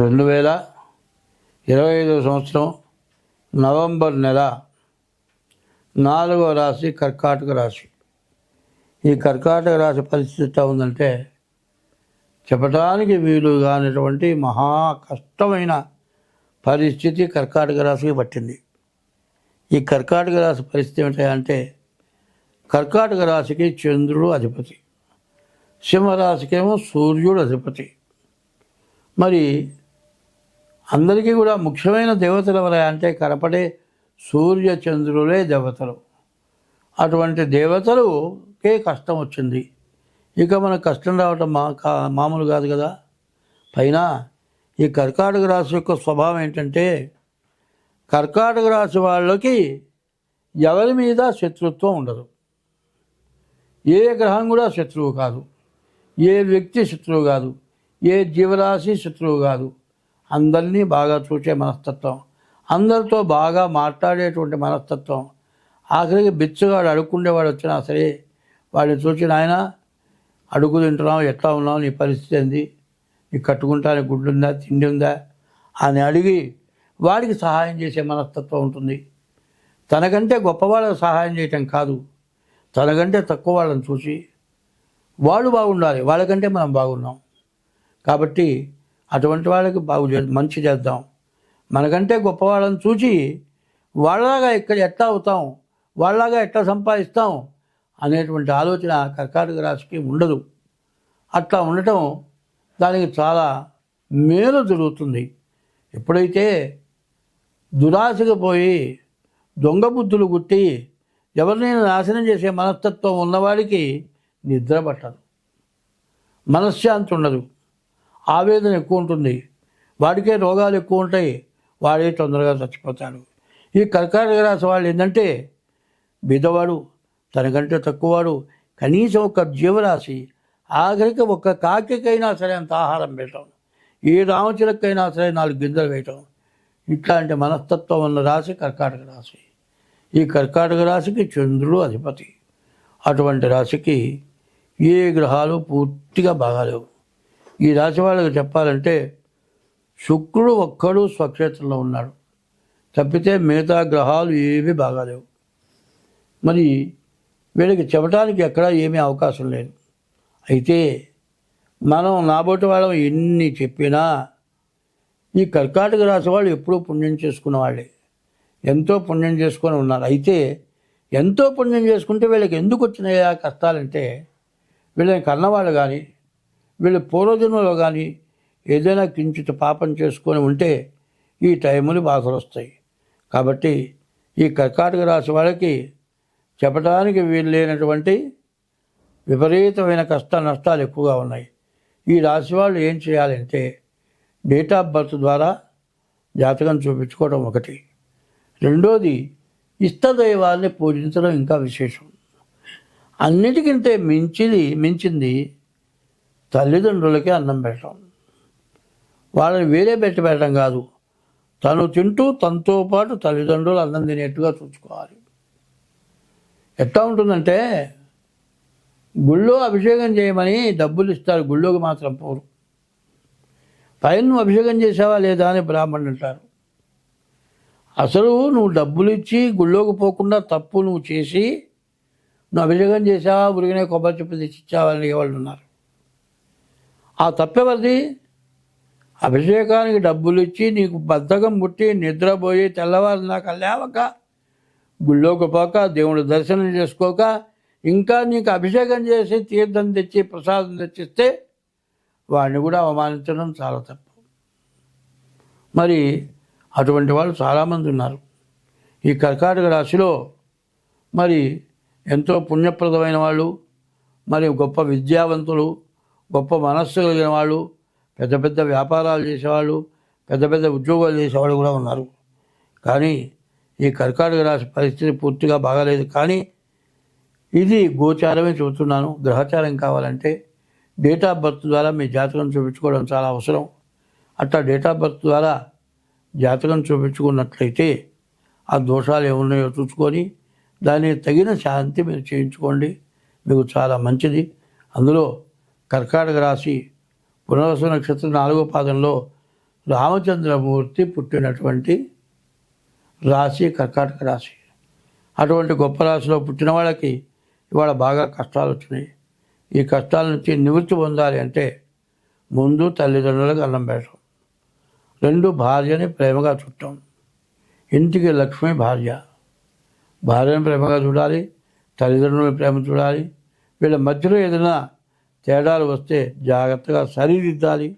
రెండు వేల ఇరవై ఐదో సంవత్సరం నవంబర్ నెల నాలుగవ రాశి కర్కాటక రాశి. ఈ కర్కాటక రాశి పరిస్థితి ఎట్లా ఉందంటే చెప్పడానికి వీలు కానిటువంటి మహా కష్టమైన పరిస్థితి కర్కాటక రాశికి పట్టింది. ఈ కర్కాటక రాశి పరిస్థితి ఏమిటంటే కర్కాటక రాశికి చంద్రుడు అధిపతి సింహరాశికేమో సూర్యుడు అధిపతి. మరి అందరికీ కూడా ముఖ్యమైన దేవతలు ఎవరా అంటే కనపడే సూర్య చంద్రులే దేవతలు. అటువంటి దేవతలుకే కష్టం వచ్చింది. ఇక మనకు కష్టం రావటం మా కా మామూలు కాదు కదా. పైన ఈ కర్కాటక రాశి యొక్క స్వభావం ఏంటంటే కర్కాటక రాశి వాళ్ళకి ఎవరి మీద శత్రుత్వం ఉండదు. ఏ గ్రహం కూడా శత్రువు కాదు. ఏ వ్యక్తి శత్రువు కాదు. ఏ జీవరాశి శత్రువు కాదు. అందరినీ బాగా చూసే మనస్తత్వం. అందరితో బాగా మాట్లాడేటువంటి మనస్తత్వం. ఆఖరికి బిచ్చగాడు అడుక్కుండేవాడు వచ్చినా సరే వాడిని చూసి ఆయన అడుగు తింటున్నావు ఎట్లా ఉన్నావు నీ పరిస్థితి ఏంది? నీకు కట్టుకుంటానికి గుడ్డు ఉందా తిండి ఉందా అని అడిగి వాడికి సహాయం చేసే మనస్తత్వం ఉంటుంది. తనకంటే గొప్పవాళ్ళకి సహాయం చేయటం కాదు. తనకంటే తక్కువ వాళ్ళని చూసి వాళ్ళు బాగుండాలి వాళ్ళకంటే మనం బాగున్నాం. కాబట్టి అటువంటి వాళ్ళకి బాగు చే మంచి చేద్దాం. మనకంటే గొప్పవాళ్ళని చూచి వాళ్ళలాగా ఇక్కడ ఎట్లా అవుతాం? వాళ్ళలాగా ఎట్లా సంపాదిస్తాం? అనేటువంటి ఆలోచన కర్కాటక రాశికి ఉండదు. అట్లా ఉండటం దానికి చాలా మేలు జరుగుతుంది. ఎప్పుడైతే దురాశకు పోయి దొంగ బుద్ధులు గుట్టి ఎవరినైనా నాశనం చేసే మనస్తత్వం ఉన్నవాడికి నిద్ర పట్టదు. మనశ్శాంతి ఉండదు. ఆవేదన ఎక్కువ ఉంటుంది. వాడికే రోగాలు ఎక్కువ ఉంటాయి. వాడే తొందరగా చచ్చిపోతాడు. ఈ కర్కాటక రాశి వాళ్ళు ఏంటంటే బీదవాడు తనకంటే తక్కువవాడు కనీసం ఒక జీవరాశి ఆఖరికి ఒక కాకికైనా సరే అంత ఆహారం పెట్టడం ఏ రామచిలకైనా సరే నాలుగు గింజలు వేయటం. ఇట్లాంటి మనస్తత్వం ఉన్న రాశి కర్కాటక రాశి. ఈ కర్కాటక రాశికి చంద్రుడు అధిపతి. అటువంటి రాశికి ఏ గ్రహాలు పూర్తిగా బాగాలేవు. ఈ రాశి వాళ్ళకి చెప్పాలంటే శుక్రుడు ఒక్కడు స్వక్షేత్రంలో ఉన్నాడు. తప్పితే మిగతా గ్రహాలు ఏమీ బాగాలేవు. మరి వీళ్ళకి చెప్పడానికి ఎక్కడా ఏమీ అవకాశం లేదు. అయితే మనం నాబోటి వాళ్ళం ఎన్ని చెప్పినా ఈ కర్కాటక రాశి వాళ్ళు ఎప్పుడూ పుణ్యం చేసుకున్న వాళ్ళే. ఎంతో పుణ్యం చేసుకొని ఉన్నారు. అయితే ఎంతో పుణ్యం చేసుకుంటే వీళ్ళకి ఎందుకు వచ్చినాయా కష్టాలంటే వీళ్ళని కన్నవాళ్ళు కానీ వీళ్ళు పూర్వజన్మలో కానీ ఏదైనా కించిత పాపం చేసుకొని ఉంటే ఈ టైములు బాధలు వస్తాయి కాబట్టి ఈ కర్కాటక రాశి వాళ్ళకి చెప్పడానికి వీలు లేనటువంటి విపరీతమైన కష్ట నష్టాలు ఎక్కువగా ఉన్నాయి. ఈ రాశి వాళ్ళు ఏం చేయాలంటే డేట్ ఆఫ్ బర్త్ ద్వారా జాతకం చూపించుకోవడం ఒకటి. రెండోది ఇష్టదైవాల్ని పూజించడం ఇంకా విశేషం. అన్నిటికంటే మించిది మించింది తల్లిదండ్రులకే అన్నం పెట్టడం. వాళ్ళని వేరే పెట్టి పెట్టడం కాదు. తను తింటూ తనతో పాటు తల్లిదండ్రులు అన్నం తినేట్టుగా చూసుకోవాలి. ఎట్లా ఉంటుందంటే గుళ్ళో అభిషేకం చేయమని డబ్బులు ఇస్తారు. గుళ్ళోకి మాత్రం పోరు. పైన నువ్వు అభిషేకం చేసావా లేదా అని బ్రాహ్మణులు అంటారు. అసలు నువ్వు డబ్బులు ఇచ్చి గుళ్ళోకి పోకుండా తప్పు నువ్వు చేసి నువ్వు అభిషేకం చేసావా ఉరిగినే కొబ్బరి చెప్పు తెచ్చి ఇచ్చావా అని వాళ్ళు ఉన్నారు ఆ తప్పెవరిది? అభిషేకానికి డబ్బులు ఇచ్చి నీకు బద్ధకం పుట్టి నిద్రపోయి తెల్లవారు నాకు లేవక గుళ్ళోకి పోక దేవుడు దర్శనం చేసుకోక ఇంకా నీకు అభిషేకం చేసి తీర్థం తెచ్చి ప్రసాదం తెచ్చిస్తే వాడిని కూడా అవమానించడం చాలా తప్పు. మరి అటువంటి వాళ్ళు చాలామంది ఉన్నారు. ఈ కర్కాటక రాశిలో మరి ఎంతో పుణ్యప్రదమైన వాళ్ళు మరి గొప్ప విద్యావంతులు గొప్ప మనస్సు కలిగిన వాళ్ళు పెద్ద పెద్ద వ్యాపారాలు చేసేవాళ్ళు పెద్ద పెద్ద ఉద్యోగాలు చేసేవాళ్ళు కూడా ఉన్నారు. కానీ ఈ కర్కాటక రాశి పరిస్థితి పూర్తిగా బాగాలేదు. కానీ ఇది గోచారమే చెబుతున్నాను. గ్రహచారం కావాలంటే డేట్ ఆఫ్ బర్త్ ద్వారా మీ జాతకం చూపించుకోవడం చాలా అవసరం. అట్లా డేట్ ఆఫ్ బర్త్ ద్వారా జాతకం చూపించుకున్నట్లయితే ఆ దోషాలు ఏమున్నాయో చూసుకొని దానికి తగిన శాంతి మీరు చేయించుకోండి. మీకు చాలా మంచిది. అందులో కర్కాటక రాశి పునర్వసు నక్షత్రం నాలుగో పాదంలో రామచంద్రమూర్తి పుట్టినటువంటి రాశి కర్కాటక రాశి. అటువంటి గొప్ప రాశిలో పుట్టిన వాళ్ళకి ఇవాళ బాగా కష్టాలు వచ్చినాయి. ఈ కష్టాల నుంచి నివృత్తి పొందాలి అంటే ముందు తల్లిదండ్రులకు అన్నం పెట్టడం. రెండు భార్యని ప్రేమగా చుట్టం ఇంటికి లక్ష్మి భార్య. భార్యను ప్రేమగా చూడాలి తల్లిదండ్రులను ప్రేమ చూడాలి. వీళ్ళ మధ్యలో ఏదైనా తేడాలు వస్తే జాగ్రత్తగా సరిదిద్దాలి.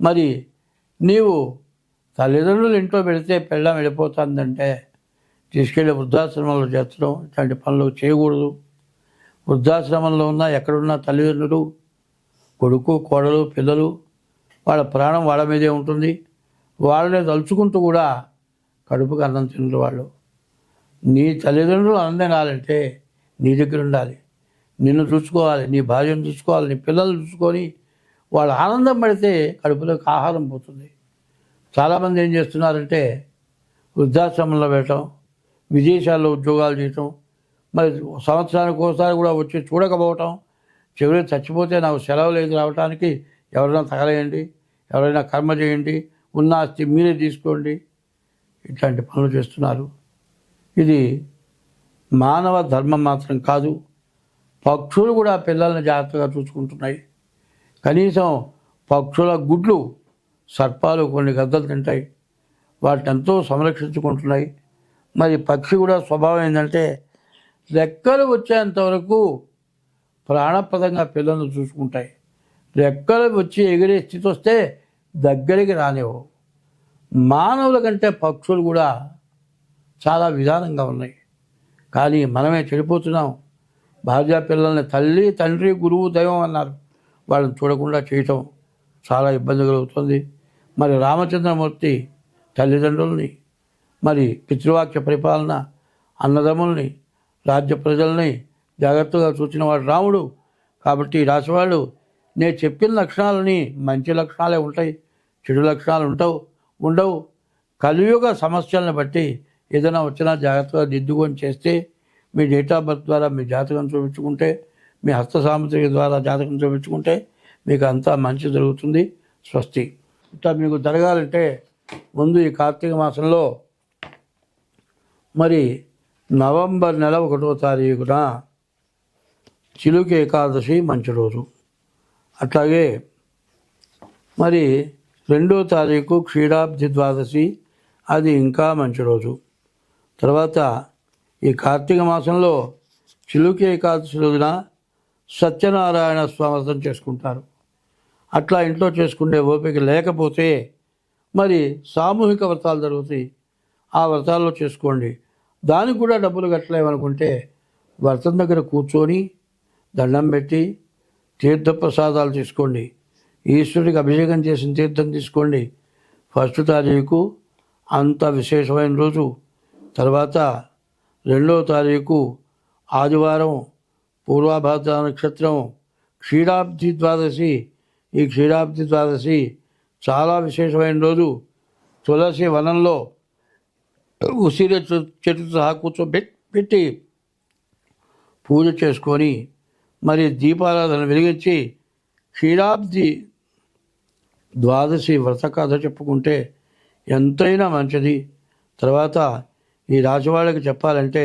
మరి నీవు తల్లిదండ్రులు ఇంట్లో పెడితే పెళ్ళం వెళ్ళిపోతుందంటే తీసుకెళ్ళి వృద్ధాశ్రమంలో చేర్చడం ఇట్లాంటి పనులు చేయకూడదు. వృద్ధాశ్రమంలో ఉన్న ఎక్కడున్న తల్లిదండ్రులు కొడుకు కోడలు పిల్లలు వాళ్ళ ప్రాణం వాళ్ళ మీదే ఉంటుంది. వాళ్ళని తలుచుకుంటూ కూడా కడుపుకి అన్నం తినరు వాళ్ళు. నీ తల్లిదండ్రులు అన్నం తినాలంటే నీ దగ్గర ఉండాలి. నిన్ను చూసుకోవాలి నీ భార్యను చూసుకోవాలి నీ పిల్లలు చూసుకొని వాళ్ళు ఆనందం పడితే కడుపులోకి ఆహారం పోతుంది. చాలామంది ఏం చేస్తున్నారంటే వృద్ధాశ్రమంలో పెట్టడం విదేశాల్లో ఉద్యోగాలు చేయటం మరి సంవత్సరానికి ఒకసారి కూడా వచ్చి చూడకపోవటం చివరి చచ్చిపోతే నాకు సెలవు లేదు రావడానికి ఎవరైనా తగలేయండి ఎవరైనా కర్మ చేయండి ఉన్న ఆస్తి మీరే తీసుకోండి. ఇట్లాంటి పనులు చేస్తున్నారు. ఇది మానవ ధర్మం మాత్రం కాదు. పక్షులు కూడా పిల్లల్ని జాగ్రత్తగా చూసుకుంటున్నాయి. కనీసం పక్షుల గుడ్లు సర్పాలు కొన్ని గద్దలు తింటాయి. వాటిని ఎంతో సంరక్షించుకుంటున్నాయి. మరి పక్షి కూడా స్వభావం ఏంటంటే రెక్కలు వచ్చేంత వరకు ప్రాణప్రదంగా పిల్లలను చూసుకుంటాయి. రెక్కలు వచ్చి ఎగిరే స్థితి వస్తే దగ్గరికి రానివ్వవు. మానవుల కంటే పక్షులు కూడా చాలా విధానంగా ఉన్నాయి. కానీ మనమే చెడిపోతున్నాం. భార్య పిల్లల్ని తల్లి తండ్రి గురువు దైవం అన్నారు. వాళ్ళని చూడకుండా చేయటం చాలా ఇబ్బంది కలుగుతుంది. మరి రామచంద్రమూర్తి తల్లిదండ్రుల్ని మరి పితృవాక్య పరిపాలన అన్నదమ్ముల్ని రాజ్య ప్రజల్ని జాగ్రత్తగా చూసిన వాడు రాముడు. కాబట్టి రాసేవాళ్ళు నేను చెప్పిన లక్షణాలని మంచి లక్షణాలే ఉంటాయి చెడు లక్షణాలు ఉంటావు ఉండవు. కలియుగ సమస్యలను బట్టి ఏదైనా వచ్చినా జాగ్రత్తగా దిద్దుకొని చేస్తే మీ డేట్ ఆఫ్ బర్త్ ద్వారా మీ జాతకం చూపించుకుంటే మీ హస్త సాముద్రిక ద్వారా జాతకం చూపించుకుంటే మీకు అంతా మంచి జరుగుతుంది. స్వస్తి. ఇట్లా మీకు జరగాలంటే ముందు ఈ కార్తీక మాసంలో మరి నవంబర్ నెల ఒకటో తారీఖున చిలుక ఏకాదశి మంచి రోజు. అట్లాగే మరి రెండో తారీఖు క్షీరాబ్ది ద్వాదశి అది ఇంకా మంచి రోజు. తర్వాత ఈ కార్తీక మాసంలో చిలుకి ఏకాదశి రోజున సత్యనారాయణ స్వామి చేసుకుంటారు. అట్లా ఇంట్లో చేసుకునే ఓపిక లేకపోతే మరి సామూహిక వ్రతాలు జరుగుతాయి. ఆ వ్రతాల్లో చేసుకోండి. దానికి కూడా డబ్బులు కట్టలేమనుకుంటే వ్రతం దగ్గర కూర్చొని దండం పెట్టి తీర్థ ప్రసాదాలు తీసుకోండి. ఈశ్వరుడికి అభిషేకం చేసిన తీర్థం తీసుకోండి. ఫస్ట్ తారీఖు అంత విశేషమైన రోజు. తర్వాత రెండవ తారీఖు ఆదివారం పూర్వాభాద్ర నక్షత్రం క్షీరాబ్ది ద్వాదశి. ఈ క్షీరాబ్ది ద్వాదశి చాలా విశేషమైన రోజు. తులసి వనంలో ఉసిరి చెట్టు సహా కూర్చోబెట్టి పెట్టి పూజ చేసుకొని మరి దీపారాధన వెలిగించి క్షీరాబ్ది ద్వాదశి వ్రత కథ చెప్పుకుంటే ఎంతైనా మంచిది. తర్వాత ఈ రాశి వాళ్ళకి చెప్పాలంటే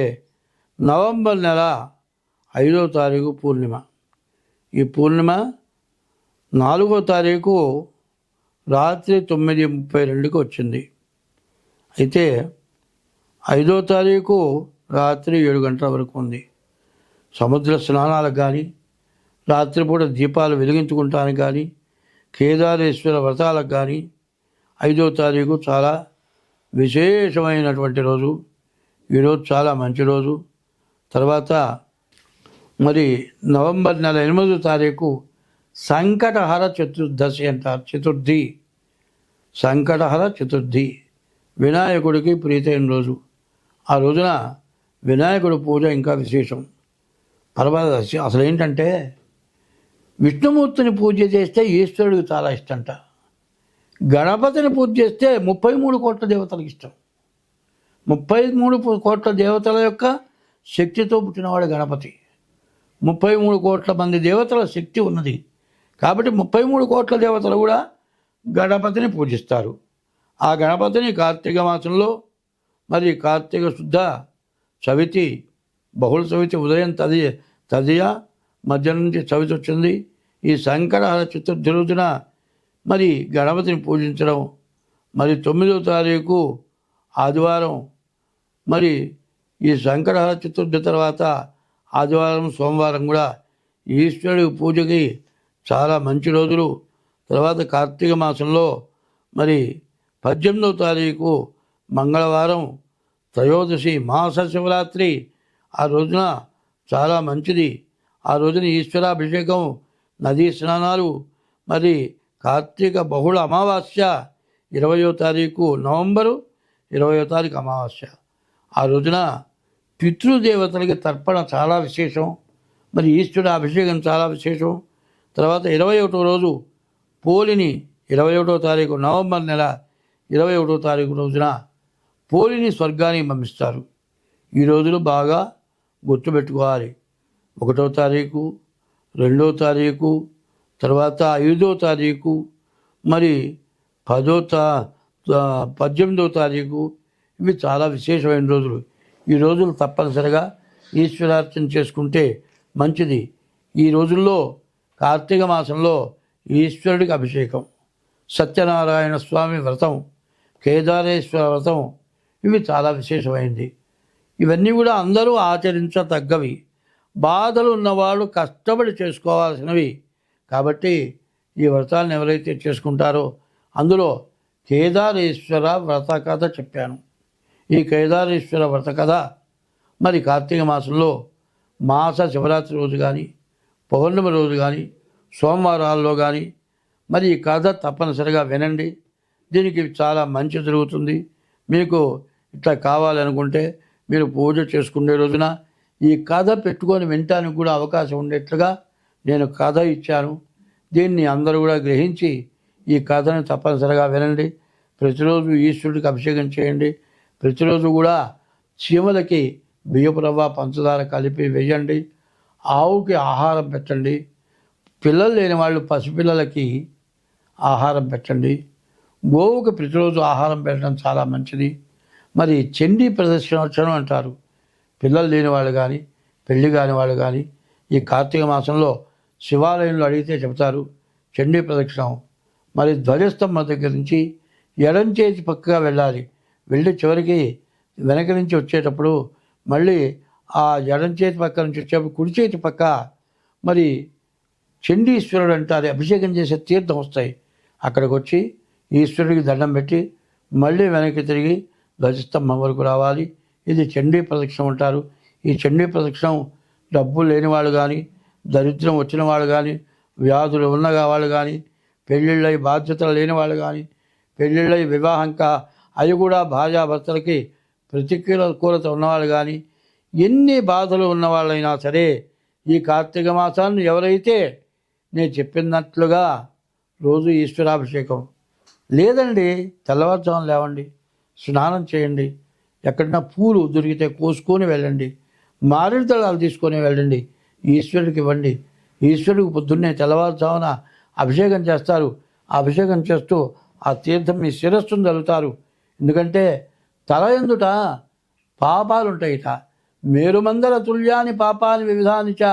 నవంబర్ నెల ఐదో తారీఖు పూర్ణిమ. ఈ పూర్ణిమ నాలుగో తారీఖు రాత్రి తొమ్మిది ముప్పై రెండుకి వచ్చింది. అయితే ఐదో తారీఖు రాత్రి ఏడు గంటల వరకు ఉంది. సముద్ర స్నానాలకు కానీ రాత్రిపూట దీపాలు వెలిగించుకుంటానికి కానీ కేదారేశ్వర వ్రతాలకు కానీ ఐదో తారీఖు చాలా విశేషమైనటువంటి రోజు. ఈరోజు చాలా మంచి రోజు. తర్వాత మరి నవంబర్ నెల ఎనిమిదో తారీఖు సంకటహర చతుర్దశి అంటారు చతుర్థి. సంకటహర చతుర్థి. వినాయకుడికి ప్రీతైన రోజు. ఆ రోజున వినాయకుడి పూజ ఇంకా విశేషం. పరమదశి అసలు ఏంటంటే విష్ణుమూర్తిని పూజ చేస్తే ఈశ్వరుడికి చాలా ఇష్టంట. గణపతిని పూజ చేస్తే ముప్పై మూడు కోట్ల దేవతలకు ఇష్టం. ముప్పై మూడు కోట్ల దేవతల యొక్క శక్తితో పుట్టినవాడు గణపతి. ముప్పై మూడు కోట్ల మంది దేవతల శక్తి ఉన్నది. కాబట్టి ముప్పై మూడు కోట్ల దేవతలు కూడా గణపతిని పూజిస్తారు. ఆ గణపతిని కార్తీక మాసంలో మరి కార్తీక శుద్ధ చవితి బహుళ చవితి ఉదయం తది తదియ మధ్య నుంచి చవితి వచ్చింది. ఈ సంకటహర చతుర్థి రోజున మరి గణపతిని పూజించడం. మరి తొమ్మిదో తారీఖు ఆదివారం. మరి ఈ సంకటహర చతుర్థి తర్వాత ఆదివారం సోమవారం కూడా ఈశ్వరుడి పూజకి చాలా మంచి రోజులు. తర్వాత కార్తీక మాసంలో మరి పద్దెనిమిదవ తారీఖు మంగళవారం త్రయోదశి మాస శివరాత్రి ఆ రోజున చాలా మంచిది. ఆ రోజున ఈశ్వరాభిషేకం నదీ స్నానాలు మరి కార్తీక బహుళ అమావాస్య ఇరవయో తారీఖు నవంబరు ఇరవయో తారీఖు అమావాస్య. ఆ రోజున పితృదేవతలకి తర్పణ చాలా విశేషం. మరి ఈశ్వరుడు అభిషేకం చాలా విశేషం. తర్వాత ఇరవై ఒకటో రోజు పోలిని ఇరవై ఒకటో తారీఖు నవంబర్ నెల ఇరవై ఒకటో తారీఖు రోజున పోలిని స్వర్గానికి పంపిస్తారు. ఈ రోజులు బాగా గుర్తుపెట్టుకోవాలి. ఒకటో తారీఖు రెండో తారీఖు తర్వాత ఐదో తారీఖు మరి పదో తా పద్దెనిమిదవ పద్దెనిమిదో తారీఖు. ఇవి చాలా విశేషమైన రోజులు. ఈ రోజులు తప్పనిసరిగా ఈశ్వరార్చన చేసుకుంటే మంచిది. ఈ రోజుల్లో కార్తీక మాసంలో ఈశ్వరుడికి అభిషేకం సత్యనారాయణ స్వామి వ్రతం కేదారేశ్వర వ్రతం ఇవి చాలా విశేషమైంది. ఇవన్నీ కూడా అందరూ ఆచరించతగ్గవి. బాధలు ఉన్నవాళ్ళు కష్టపడి చేసుకోవాల్సినవి. కాబట్టి ఈ వ్రతాలను ఎవరైతే చేసుకుంటారో అందులో కేదారేశ్వర వ్రత కథ చెప్పాను. ఈ కేదారేశ్వర వ్రత కథ మరి కార్తీక మాసంలో మాస శివరాత్రి రోజు కానీ పౌర్ణమి రోజు కానీ సోమవారాల్లో కానీ మరి ఈ కథ తప్పనిసరిగా వినండి. దీనికి చాలా మంచి జరుగుతుంది. మీకు ఇట్లా కావాలనుకుంటే మీరు పూజ చేసుకునే రోజున ఈ కథ పెట్టుకొని వినటానికి కూడా అవకాశం ఉండేట్లుగా నేను కథ ఇచ్చాను. దీన్ని అందరూ కూడా గ్రహించి ఈ కథను తప్పనిసరిగా వినండి. ప్రతిరోజు ఈశ్వరుడికి అభిషేకం చేయండి. ప్రతిరోజు కూడా చీమలకి బియ్యపు రవ్వ పంచదార కలిపి వేయండి. ఆవుకి ఆహారం పెట్టండి. పిల్లలు లేని వాళ్ళు పసిపిల్లలకి ఆహారం పెట్టండి. గోవుకి ప్రతిరోజు ఆహారం పెట్టడం చాలా మంచిది. మరి చండీ ప్రదర్శనోత్సవం అంటారు. పిల్లలు లేని వాళ్ళు కానీ పెళ్ళి కాని వాళ్ళు కానీ ఈ కార్తీక మాసంలో శివాలయంలో అడిగితే చెబుతారు చండీ ప్రదక్షిణం మరి ధ్వజస్తంభం దగ్గర నుంచి ఎడం చేతి పక్కగా వెళ్ళాలి. వెళ్ళి చివరికి వెనక నుంచి వచ్చేటప్పుడు మళ్ళీ ఆ ఎడం చేతి పక్క నుంచి వచ్చేటప్పుడు కుడి చేతి పక్క మరి చండీశ్వరుడు అంటారు అభిషేకం చేసే తీర్థం వస్తాయి. అక్కడికి వచ్చి ఈశ్వరుడికి దండం పెట్టి మళ్ళీ వెనక్కి తిరిగి ధ్వజస్తంభం వరకు రావాలి. ఇది చండీ ప్రదక్షిణం అంటారు. ఈ చండీ ప్రదక్షిణం డబ్బు లేని వాళ్ళు కానీ దరిద్రం వచ్చిన వాళ్ళు కానీ వ్యాధులు ఉన్న వాళ్ళు కానీ పెళ్ళిళ్ళై బాధ్యతలు లేని వాళ్ళు కానీ పెళ్ళిళ్ళై వివాహంక అవి కూడా భార్యాభర్తలకి ప్రతికూలత ఉన్నవాళ్ళు కానీ ఎన్ని బాధలు ఉన్నవాళ్ళైనా సరే ఈ కార్తీక మాసాన్ని ఎవరైతే నేను చెప్పినట్లుగా రోజు ఈశ్వరాభిషేకం లేదండి తెల్లవారుజామున లేవండి స్నానం చేయండి ఎక్కడన్నా పూలు దొరికితే కోసుకొని వెళ్ళండి మారేడు దళాలు తీసుకొని వెళ్ళండి ఈశ్వరుడికి ఇవ్వండి ఈశ్వరుడికి పొద్దున్నే తెల్లవారుజామున అభిషేకం చేస్తారు. అభిషేకం చేస్తూ ఆ తీర్థం మీ శిరస్సును చల్లుతారు ఎందుకంటే తల ఎందుట పాపాలు ఉంటాయిట మేరుమందర తుల్యాని పాపాని వివిధానిచ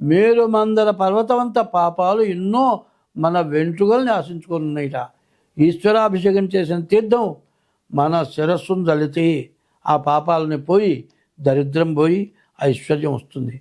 మేరుమందర పర్వతమంత పాపాలు ఎన్నో మన వెంట్రుకల్ని ఆశించుకొని ఉన్నాయిట ఈశ్వరాభిషేకం చేసిన తీర్థం మన శిరస్సును దళితే ఆ పాపాలని పోయి దరిద్రం పోయి ఐశ్వర్యం వస్తుంది.